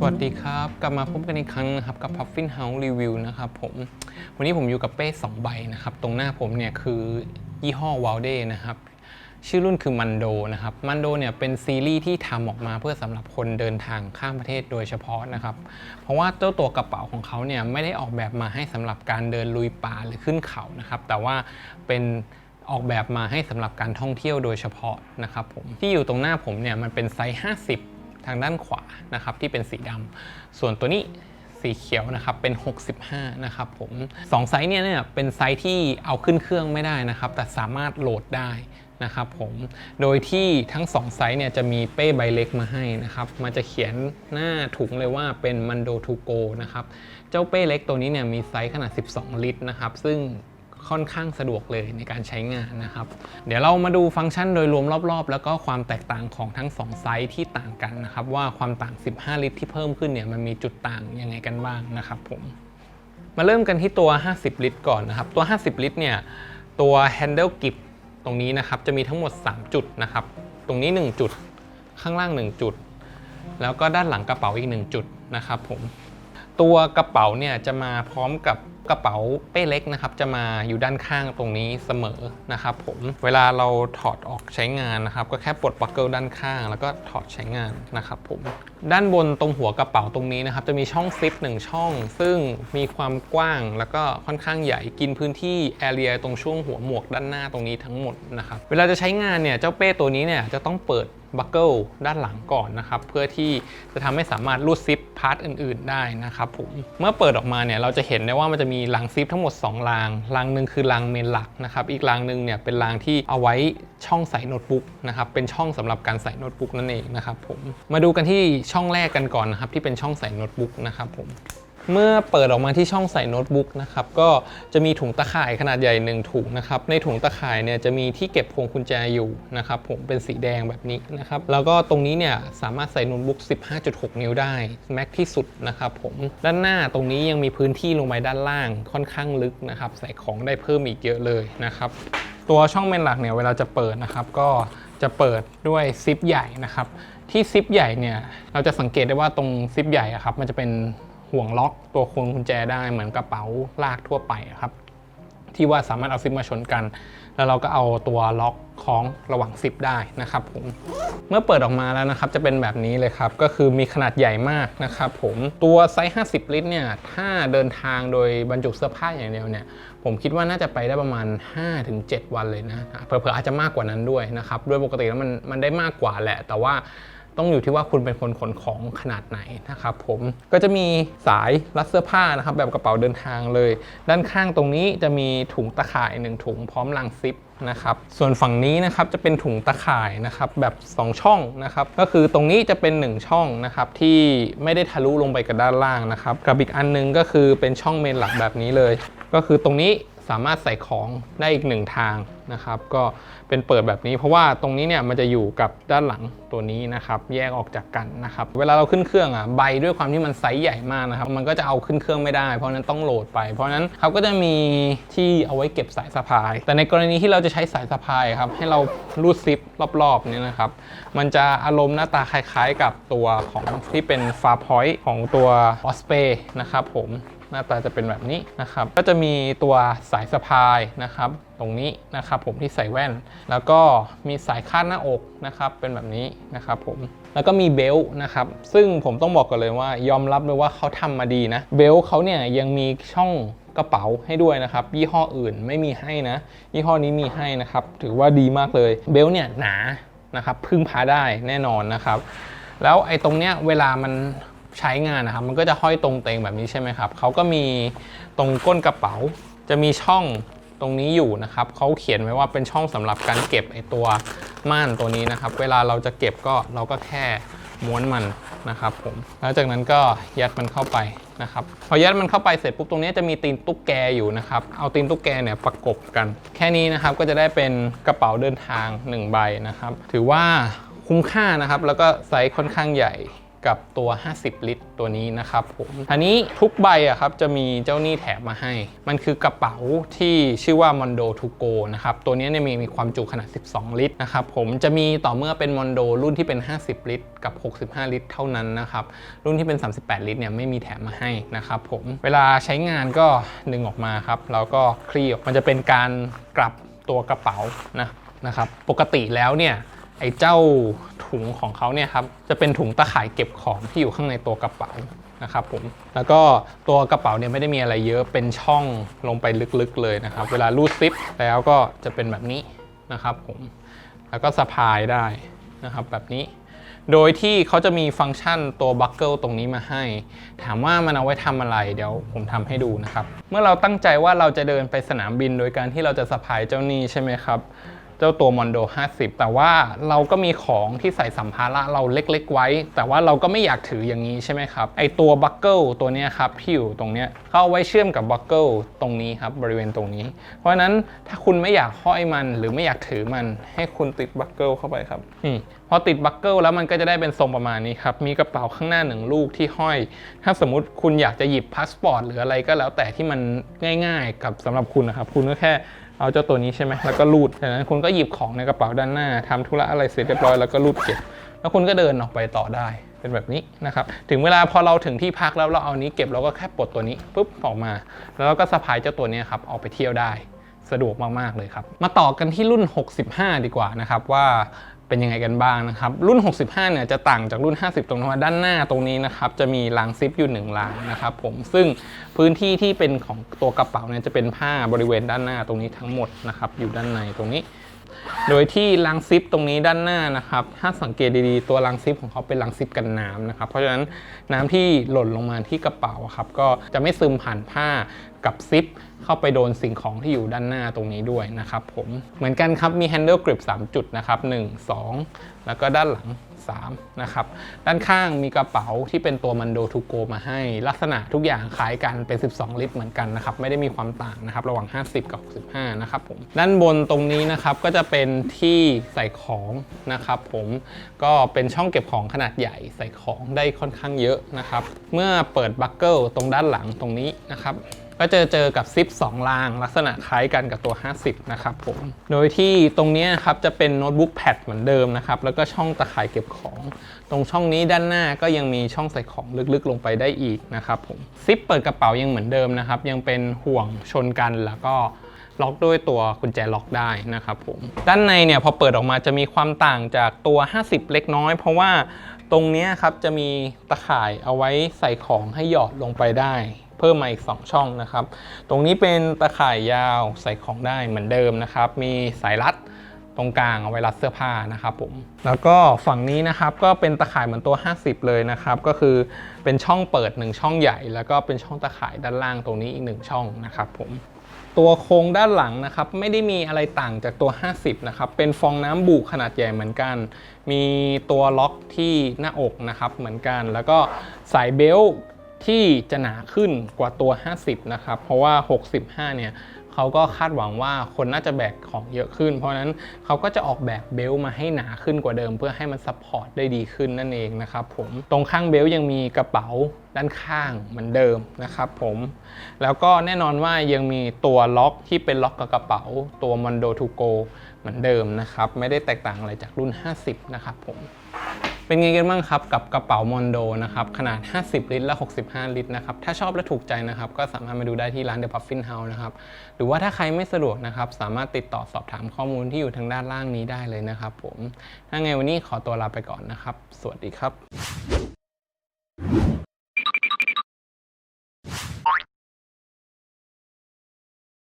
สวัสดีครับ กลับมาพบกันอีกครั้งนะครับกับ Puffin House Review นะครับผมวันนี้ผมอยู่กับเป้2ใบนะครับ ตรงหน้าผมเนี่ยคือยี่ห้อ w a l d e นะครับ ชื่อรุ่นคือมันโดนะครับมันโดเนี่ยเป็นซีรีส์ที่ทำออกมาเพื่อสำหรับคนเดินทางข้ามประเทศโดยเฉพาะนะครับ เพราะว่าเจ้าตัวกระเป๋าของเขาเนี่ยไม่ได้ออกแบบมาให้สำหรับการเดินลุยป่าหรือขึ้นเขานะครับแต่ว่าเป็นออกแบบมาให้สำหรับการท่องเที่ยวโดยเฉพาะนะครับผมที่อยู่ตรงหน้าผมเนี่ยมันเป็นไซส์50 ทางด้านขวานะครับที่เป็นสีดำส่วนตัวนี้สีเขียวนะครับเป็น 65 นะครับผมสองไซส์เนี่ยเนี่ยเป็นไซส์ที่เอาขึ้นเครื่องไม่ได้นะครับ แต่สามารถโหลดได้นะครับผมโดยที่ทั้ง 2 ไซส์เนี่ยจะมีเป้ใบเล็กมาให้นะครับ มันจะเขียนหน้าถุงเลยว่าเป็นมันโดทูโกนะครับ เจ้าเป้เล็กตัวนี้เนี่ยมีไซส์ขนาด 12 ลิตรนะครับ ซึ่ง ค่อนข้างสะดวกเลยในการใช้งานนะครับ เดี๋ยวเรามาดูฟังก์ชันโดยรวมรอบๆ แล้วก็ความแตกต่างของทั้ง 2 ไซส์ที่ต่างกันนะครับ ว่าความต่าง 15 ลิตรที่เพิ่มขึ้นเนี่ยมันมีจุดต่างยังไงกันบ้างนะครับผมมาเริ่มกันที่ตัว 50 ลิตรก่อนนะครับ ตัว 50 ลิตรเนี่ยตัว handle grip ตรงนี้นะครับจะมีทั้งหมด 3 จุดนะครับ ตรงนี้ 1 จุด ข้างล่าง 1 จุด แล้วก็ด้านหลังกระเป๋าอีก 1 จุดนะครับผมตัวกระเป๋าเนี่ยจะมาพร้อมกับ กระเป๋าเป้เล็กนะครับจะมาอยู่ด้านข้างตรงนี้เสมอนะครับผมเวลาเราถอดออกใช้งานนะครับก็แค่ปลดบัคเกิลด้านข้าง แล้วก็ถอดใช้งานนะครับผมด้านบนตรงหัวกระเป๋าตรงนี้นะครับจะมีช่องซิปหนึ่งช่อง ซึ่งมีความกว้างแล้วก็ค่อนข้างใหญ่กินพื้นที่แอเรียตรงช่วงหัวหมวกด้านหน้าตรงนี้ทั้งหมดนะครับเวลาจะใช้งานเนี่ยเจ้าเป้ตัวนี้เนี่ยจะต้องเปิดบัคเกิลด้านหลังก่อนนะครับ เพื่อที่จะทำให้สามารถรูดซิปพาร์ทอื่น ๆ ได้นะครับผมเมื่อเปิดออกมาเนี่ยเราจะเห็นได้ว่ามันจะมีรางซิปทั้งหมด 2 ราง รางหนึ่งคือรางเมนหลักนะครับอีกรางหนึ่งเนี่ยเป็นรางที่เอาไว้ช่องใส่โน้ตบุ๊กนะครับเป็นช่องสำหรับการใส่โน้ตบุ๊กนั่นเองนะครับผมมาดูกันที่ช่องแรกกันก่อนนะครับที่เป็นช่องใส่โน้ตบุ๊กนะครับผม เมื่อเปิดออกมาที่ช่องใส่โน้ตบุ๊กนะครับก็จะมีถุงตะข่ายขนาดใหญ่ 1 ถุงนะครับในถุงตะข่ายเนี่ยจะมีที่เก็บพวงกุญแจอยู่นะครับผมเป็นสีแดงแบบนี้นะครับแล้วก็ตรงนี้เนี่ยสามารถใส่โน้ตบุ๊ก 15.6 นิ้วได้แม็กที่สุดนะครับผมด้านหน้าตรงนี้ยังมีพื้นที่ลงไปด้านล่างค่อนข้างลึกนะครับใส่ของได้เพิ่มอีกเยอะเลยนะครับตัวช่องเมนหลักเนี่ยเวลาจะเปิดนะครับก็จะเปิดด้วยซิปใหญ่นะครับที่ซิปใหญ่เนี่ยเราจะสังเกตได้ว่าตรงซิปใหญ่อะครับมันจะเป็น ห่วงล็อกตัวควงกุญแจได้เหมือนกระเป๋าลากทั่วไปครับ ที่ว่าสามารถเอาซิปมาชนกัน แล้วเราก็เอาตัวล็อกคล้องระหว่างซิปได้นะครับผมเมื่อเปิดออกมาแล้วนะครับจะเป็นแบบนี้เลยครับ ก็คือมีขนาดใหญ่มากนะครับผมตัวไซส์ 50 ลิตรเนี่ยถ้าเดินทางโดยบรรจุเสื้อผ้าอย่างเดียวเนี่ยผมคิดว่าน่าจะไปได้ประมาณ 5-7 วันเลยนะเผลอๆอาจจะมากกว่านั้นด้วยนะครับด้วยปกติแล้วมันมันได้มากกว่าแหละ แต่ว่า ต้องอยู่ที่ว่าคุณเป็นคนขนของขนาดไหนนะครับผมก็จะมีสายรัดเสื้อผ้านะครับแบบกระเป๋าเดินทางเลย ด้านข้างตรงนี้จะมีถุงตะข่าย 1 ถุงพร้อมรางซิปนะครับส่วนฝั่งนี้นะครับจะเป็นถุงตะข่ายนะครับแบบ 2 ช่องนะครับก็คือตรงนี้จะเป็น 1 ช่องนะครับที่ไม่ได้ทะลุลงไปกับด้านล่างนะครับกับอีกอันนึงก็คือเป็นช่องเมนหลักแบบนี้เลย ก็คือตรงนี้ สามารถใส่ของได้อีกหนึ่งทางนะครับ ก็เป็นเปิดแบบนี้ เพราะว่าตรงนี้เนี่ยมันจะอยู่กับด้านหลังตัวนี้นะครับ แยกออกจากกันนะครับ เวลาเราขึ้นเครื่องอะใบด้วยความที่มันไซส์ใหญ่มากนะครับ มันก็จะเอาขึ้นเครื่องไม่ได้ เพราะนั้นต้องโหลดไป เพราะฉะนั้นเขาก็จะมีที่เอาไว้เก็บสายสะพาย แต่ในกรณีที่เราจะใช้สายสะพายครับให้เรารูดซิปรอบๆเนี่ยนะครับ มันจะอารมณ์หน้าตาคล้ายๆ กับตัวของที่เป็นฟาพอยต์ของตัวออสเปนะครับผม หน้าตาจะเป็นแบบนี้นะครับ ก็จะมีตัวสายสะพายนะครับ ตรงนี้นะครับผมที่ใส่แว่น แล้วก็มีสายคาดหน้าอกนะครับเป็นแบบนี้นะครับผมแล้วก็มีเบลต์นะครับ ซึ่งผมต้องบอกกันเลยว่ายอมรับเลยว่าเขาทำมาดีนะ เบลต์เขาเนี่ยยังมีช่องกระเป๋าให้ด้วยนะครับ ยี่ห้ออื่นไม่มีให้นะ ยี่ห้อนี้มีให้นะครับ ถือว่าดีมากเลย เบลต์เนี่ยหนานะครับ พึ่งพาได้แน่นอนนะครับ แล้วไอ้ตรงเนี้ยเวลามัน ใช้งานนะครับ มันก็จะห้อยตรงเตงแบบนี้ใช่ไหมครับเขาก็มีตรงก้นกระเป๋า จะมีช่องตรงนี้อยู่นะครับเขาเขียนไว้ว่าเป็นช่องสำหรับการเก็บไอตัวม่านตัวนี้นะครับ เวลาเราจะเก็บก็เราก็แค่ม้วนมันนะครับผมแล้วจากนั้นก็ยัดมันเข้าไปนะครับพอยัดมันเข้าไปเสร็จปุ๊บตรงนี้จะมีตีนตุ๊กแกอยู่นะครับ เอาตีนตุ๊กแกเนี่ยประกบกัน แค่นี้นะครับก็จะได้เป็นกระเป๋าเดินทาง 1 ใบนะครับ ถือว่าคุ้มค่านะครับ แล้วก็ไซส์ค่อนข้างใหญ่ กับตัว 50 ลิตร ตัวนี้นะครับผมอันนี้ทุกใบอะครับจะมีเจ้าหนี้แถมมาให้ มันคือกระเป๋าที่ชื่อว่า Mondo to go นะครับ ตัวนี้เนี่ยมีมีความจุขนาด 12 ลิตรนะครับผมจะมีต่อเมื่อเป็น Mondo รุ่นที่เป็น 50 ลิตร กับ 65 ลิตร เท่านั้นนะครับ รุ่นที่เป็น 38 ลิตรเนี่ยไม่มีแถมมาให้นะครับผม เวลาใช้งานก็ดึงออกมาครับแล้วก็คลี่ออกมันจะเป็นการกลับตัวกระเป๋านะนะครับ ปกติแล้วเนี่ยไอ้เจ้า ถุงของเขาเนี่ยครับจะเป็นถุงตะข่ายเก็บของที่อยู่ข้างในตัวกระเป๋านะครับผมแล้วก็ตัวกระเป๋าเนี่ยไม่ได้มีอะไรเยอะเป็นช่องลงไปลึกๆเลยนะครับ เวลารูดซิปแล้วก็จะเป็นแบบนี้นะครับผมแล้วก็สะพายได้นะครับแบบนี้ โดยที่เขาจะมีฟังก์ชันตัวบัคเกิลตรงนี้มาให้ ถามว่ามันเอาไว้ทำอะไรเดี๋ยวผมทำให้ดูนะครับ เมื่อเราตั้งใจว่าเราจะเดินไปสนามบินโดยการที่เราจะสะพายเจ้านี่ใช่ไหมครับ เจ้าตัวมอนโด50 แต่ว่าเราก็มีของที่ใส่สัมภาระเราเล็กๆไว้ แต่ว่าเราก็ไม่อยากถืออย่างนี้ใช่ไหมครับไอตัวบัคเกิลตัวนี้ครับที่อยู่ตรงเนี้ยเขาเอาไว้เชื่อมกับบัคเกิลตรงนี้ครับบริเวณตรงนี้ เพราะฉะนั้นถ้าคุณไม่อยากห้อยมันหรือไม่อยากถือมันให้คุณติดบัคเกิลเข้าไปครับนี่พอติดบัคเกิลแล้วมันก็จะได้เป็นทรงประมาณนี้ครับมีกระเป๋าข้างหน้าหนึ่งลูกที่ห้อย ถ้าสมมติคุณอยากจะหยิบพาสปอร์ตหรืออะไรก็แล้วแต่ที่มันง่าย ๆ กับสำหรับคุณนะครับคุณก็แค่ เอาเจ้าตัวนี้ใช่ไหมแล้วก็รูดจากนั้นคุณก็หยิบของในกระเป๋าด้านหน้าทำธุระอะไรเสร็จเรียบร้อยแล้วก็รูดเก็บ แล้วคุณก็เดินออกไปต่อได้เป็นแบบนี้นะครับ ถึงเวลาพอเราถึงที่พักแล้วเราเอานี้เก็บเราก็แค่ปลดตัวนี้ปุ๊บออกมา แล้วเราก็สะพายเจ้าตัวนี้ครับออกไปเที่ยวได้สะดวกมาก ๆ เลยครับ มาต่อกันที่รุ่น 65 ดีกว่านะครับว่า เป็นยังไงกันบ้างนะครับ รุ่น 65 เนี่ยจะต่างจากรุ่น 50 ตรงที่ว่าด้านหน้าตรงนี้นะครับจะมีรางซิปอยู่1รางนะครับผมซึ่งพื้นที่ที่เป็นของตัวกระเป๋าเนี่ยจะเป็นผ้าบริเวณด้านหน้าตรงนี้ทั้งหมดนะครับอยู่ด้านในตรงนี้ โดยที่รังซิปตรงนี้ด้านหน้านะครับ ถ้าสังเกตดีๆ ตัวรังซิปของเขาเป็นรังซิปกันน้ำนะครับ เพราะฉะนั้นน้ำที่หล่นลงมาที่กระเป๋าครับ ก็จะไม่ซึมผ่านผ้ากับซิปเข้าไปโดนสิ่งของที่อยู่ด้านหน้าตรงนี้ด้วยนะครับผม เหมือนกันครับ มี handle grip 3 จุดนะครับ 1 2 แล้วก็ด้านหลัง 3นะครับด้านข้างมีกระเป๋าที่เป็นตัวมันโดทูโกมาให้ ลักษณะทุกอย่างคล้ายกันเป็น 12 ลิตรเหมือนกันนะครับไม่ได้มีความต่างนะครับระหว่าง 50 กับ 65 นะครับผมด้านบนตรงนี้นะครับก็จะเป็นที่ใส่ของนะครับผมก็เป็นช่องเก็บของขนาดใหญ่ใส่ของได้ค่อนข้างเยอะนะครับเมื่อเปิดบัคเกิลตรงด้านหลังตรงนี้นะครับ ก็จะเจอกับซิป2ราง ลักษณะคล้ายกันกับตัว 50 นะครับผม โดยที่ตรงนี้ครับจะเป็นโน้ตบุ๊กแพดเหมือนเดิมนะครับ แล้วก็ช่องตะข่ายเก็บของ ตรงช่องนี้ด้านหน้าก็ยังมีช่องใส่ของลึกๆลงไปได้อีกนะครับผม ซิปเปิดกระเป๋ายังเหมือนเดิมนะครับ ยังเป็นห่วงชนกันแล้วก็ล็อกด้วยตัวกุญแจล็อกได้นะครับผม ด้านในเนี่ยพอเปิดออกมาจะมีความต่างจากตัว 50 เล็กน้อย เพราะว่าตรงนี้ครับจะมีตะข่ายเอาไว้ใส่ของให้หยอดลงไปได้ เพิ่มมาอีก 2 ช่องนะครับ ตรงนี้เป็นตะข่ายยาวใส่ของได้เหมือนเดิมนะครับ มีสายรัดตรงกลางเอาไว้รัดเสื้อผ้านะครับผม แล้วก็ฝั่งนี้นะครับก็เป็นตะข่ายเหมือนตัว 50 เลยนะครับ ก็คือเป็นช่องเปิด 1 ช่องใหญ่ แล้วก็เป็นช่องตะข่ายด้านล่างตรงนี้อีก 1 ช่องนะครับผม ตัวโครงด้านหลังนะครับไม่ได้มีอะไรต่างจากตัว 50 นะครับ เป็นฟองน้ำบุขนาดใหญ่เหมือนกัน มีตัวล็อกที่หน้าอกนะครับเหมือนกัน แล้วก็สายเบลต์ ที่จะหนาขึ้นกว่าตัว 50 นะครับ เพราะว่า 65 เนี่ยเขาก็คาดหวังว่าคนน่าจะแบกของเยอะขึ้น เพราะฉะนั้นเขาก็จะออกแบบเบลต์มาให้หนาขึ้นกว่าเดิม เพื่อให้มันซัพพอร์ตได้ดีขึ้นนั่นเองนะครับผมตรงข้างเบลต์ยังมีกระเป๋าด้านข้างเหมือนเดิมนะครับผมแล้วก็แน่นอนว่ายังมีตัวล็อกที่เป็นล็อกกับกระเป๋า ตัว Mondo to go เหมือนเดิมนะครับไม่ได้แตกต่างอะไรจากรุ่น 50 นะครับผม เป็นไงกันบ้างครับกับกระเป๋ามอนโดนะครับขนาด 50 ลิตรและ 65 ลิตรนะครับถ้าชอบและถูกใจนะครับก็สามารถมาดูได้ที่ร้าน The Puffin House นะครับหรือว่าถ้าใครไม่สะดวกนะครับสามารถติดต่อสอบถามข้อมูลที่อยู่ทางด้านล่างนี้ได้เลยนะครับผมถ้าไงวันนี้ขอตัวลาไปก่อนนะครับ สวัสดีครับ